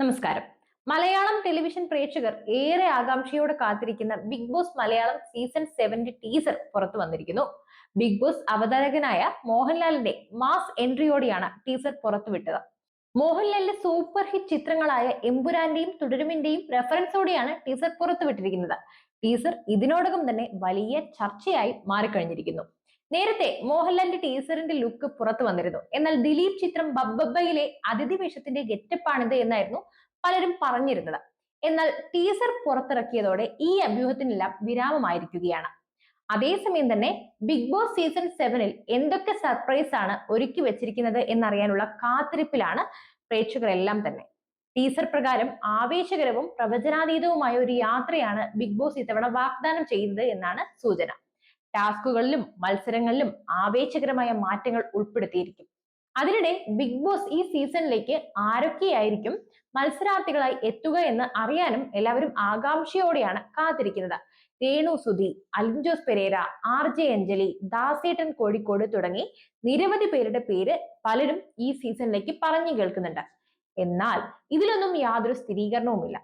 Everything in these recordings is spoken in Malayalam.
നമസ്കാരം. മലയാളം ടെലിവിഷൻ പ്രേക്ഷകർ ഏറെ ആകാംക്ഷയോടെ കാത്തിരിക്കുന്ന ബിഗ് ബോസ് മലയാളം സീസൺ സെവന്റെ ടീസർ പുറത്തു വന്നിരിക്കുന്നു. ബിഗ് ബോസ് അവതാരകനായ മോഹൻലാലിന്റെ മാസ് എൻട്രിയോടെയാണ് ടീസർ പുറത്തുവിട്ടത്. മോഹൻലാലിന്റെ സൂപ്പർ ഹിറ്റ് ചിത്രങ്ങളായ എമ്പുരാന്റെയും തുടരുമിന്റെയും റെഫറൻസോടെയാണ് ടീസർ പുറത്തുവിട്ടിരിക്കുന്നത്. ടീസർ ഇതിനോടകം തന്നെ വലിയ ചർച്ചയായി മാറിക്കഴിഞ്ഞിരിക്കുന്നു. നേരത്തെ മോഹൻലാലിന്റെ ടീസറിന്റെ ലുക്ക് പുറത്തു വന്നിരുന്നു. എന്നാൽ ദിലീപ് ചിത്രം ബബ്ബയിലെ അതിഥി വേഷത്തിന്റെ ഗെറ്റപ്പാണിത് എന്നായിരുന്നു പലരും പറഞ്ഞിരുന്നത്. എന്നാൽ ടീസർ പുറത്തിറക്കിയതോടെ ഈ അഭ്യൂഹത്തിനെല്ലാം വിരാമമായിരിക്കുകയാണ്. അതേസമയം തന്നെ ബിഗ് ബോസ് സീസൺ സെവനിൽ എന്തൊക്കെ സർപ്രൈസ് ആണ് ഒരുക്കി വെച്ചിരിക്കുന്നത് എന്നറിയാനുള്ള കാത്തിരിപ്പിലാണ് പ്രേക്ഷകരെല്ലാം തന്നെ. ടീസർ പ്രകാരം ആവേശകരവും പ്രവചനാതീതവുമായ ഒരു യാത്രയാണ് ബിഗ് ബോസ് ഇത്തവണ വാഗ്ദാനം ചെയ്യുന്നത് എന്നാണ് സൂചന. ടാസ്കുകളിലും മത്സരങ്ങളിലും ആവേശകരമായ മാറ്റങ്ങൾ ഉൾപ്പെടുത്തിയിരിക്കും. അതിനിടെ ബിഗ് ബോസ് ഈ സീസണിലേക്ക് ആരൊക്കെയായിരിക്കും മത്സരാർത്ഥികളായി എത്തുക എന്ന് അറിയാനും എല്ലാവരും ആകാംക്ഷയോടെയാണ് കാത്തിരിക്കുന്നത്. രേണു സുധി അലിൻജോസ് പെരേര ആർ ജെ അഞ്ജലി ദാസേട്ടൻ കോഴിക്കോട് തുടങ്ങി നിരവധി പേരുടെ പേര് പലരും ഈ സീസണിലേക്ക് പറഞ്ഞു കേൾക്കുന്നുണ്ട്. എന്നാൽ ഇതിലൊന്നും യാതൊരു സ്ഥിരീകരണവുമില്ല.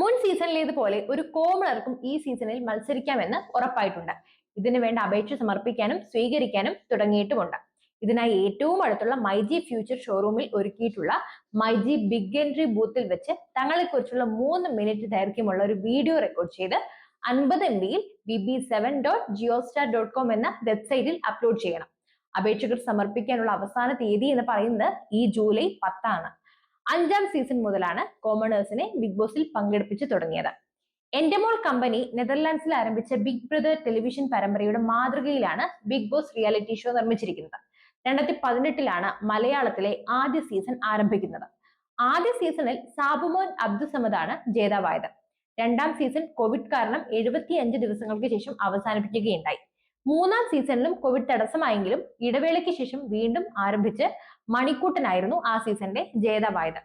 മുൻ സീസണിലേതുപോലെ ഒരു കോമണർക്കും ഈ സീസണിൽ മത്സരിക്കാമെന്ന് ഉറപ്പായിട്ടുണ്ട്. ഇതിനു വേണ്ട അപേക്ഷ സമർപ്പിക്കാനും സ്വീകരിക്കാനും തുടങ്ങിയിട്ടുമുണ്ട്. ഇതിനായി ഏറ്റവും അടുത്തുള്ള മൈജി ഫ്യൂച്ചർ ഷോറൂമിൽ ഒരുക്കിയിട്ടുള്ള മൈജി ബിഗ് എൻട്രി ബൂത്തിൽ വെച്ച് തങ്ങളെക്കുറിച്ചുള്ള മൂന്ന് മിനിറ്റ് ദൈർഘ്യമുള്ള ഒരു വീഡിയോ റെക്കോർഡ് ചെയ്ത് അൻപത് എം ബിയിൽ B B seven dot Jio star dot com എന്ന വെബ്സൈറ്റിൽ അപ്ലോഡ് ചെയ്യണം. അപേക്ഷകർ സമർപ്പിക്കാനുള്ള അവസാന തീയതി എന്ന് പറയുന്നത് ഈ ജൂലൈ പത്താണ്. അഞ്ചാം സീസൺ മുതലാണ് കോമണേഴ്സിനെ ബിഗ് ബോസിൽ പങ്കെടുപ്പിച്ചു തുടങ്ങിയത്. എന്റെ മോൾ കമ്പനി നെതർലാൻഡ്സിൽ ആരംഭിച്ച ബിഗ് ബ്രദർ ടെലിവിഷൻ പരമ്പരയുടെ മാതൃകയിലാണ് ബിഗ് ബോസ് റിയാലിറ്റി ഷോ നിർമ്മിച്ചിരിക്കുന്നത്. രണ്ടായിരത്തി പതിനെട്ടിലാണ് മലയാളത്തിലെ ആദ്യ സീസൺ ആരംഭിക്കുന്നത്. ആദ്യ സീസണിൽ സാബുമോൻ അബ്ദുസമദാണ് ജേതാവായത്. രണ്ടാം സീസൺ കോവിഡ് കാരണം എഴുപത്തിയഞ്ച് ദിവസങ്ങൾക്ക് ശേഷം അവസാനിപ്പിക്കുകയുണ്ടായി. മൂന്നാം സീസണിലും കോവിഡ് തടസ്സമായെങ്കിലും ഇടവേളയ്ക്ക് ശേഷം വീണ്ടും ആരംഭിച്ച് മണിക്കൂട്ടനായിരുന്നു ആ സീസണിന്റെ ജേതാവായത്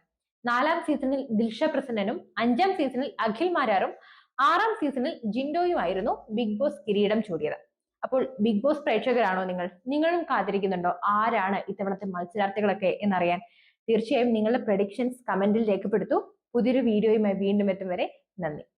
നാലാം സീസണിൽ ദിൽഷ പ്രസന്നനും അഞ്ചാം സീസണിൽ അഖിൽ മാരാറും ആറാം സീസണിൽ ജിൻഡോയുമായിരുന്നു ബിഗ് ബോസ് കിരീടം ചൂടിയത്. അപ്പോൾ ബിഗ് ബോസ് പ്രേക്ഷകരാണോ നിങ്ങൾ? നിങ്ങളും കാത്തിരിക്കുന്നുണ്ടോ? ആരാണ് ഇത്തവണത്തെ മത്സരാർത്ഥികളൊക്കെ എന്നറിയാൻ തീർച്ചയായും നിങ്ങളുടെ പ്രഡിക്ഷൻസ് കമന്റിൽ രേഖപ്പെടുത്തൂ. പുതിയൊരു വീഡിയോയുമായി വീണ്ടും എത്തും വരെ നന്ദി.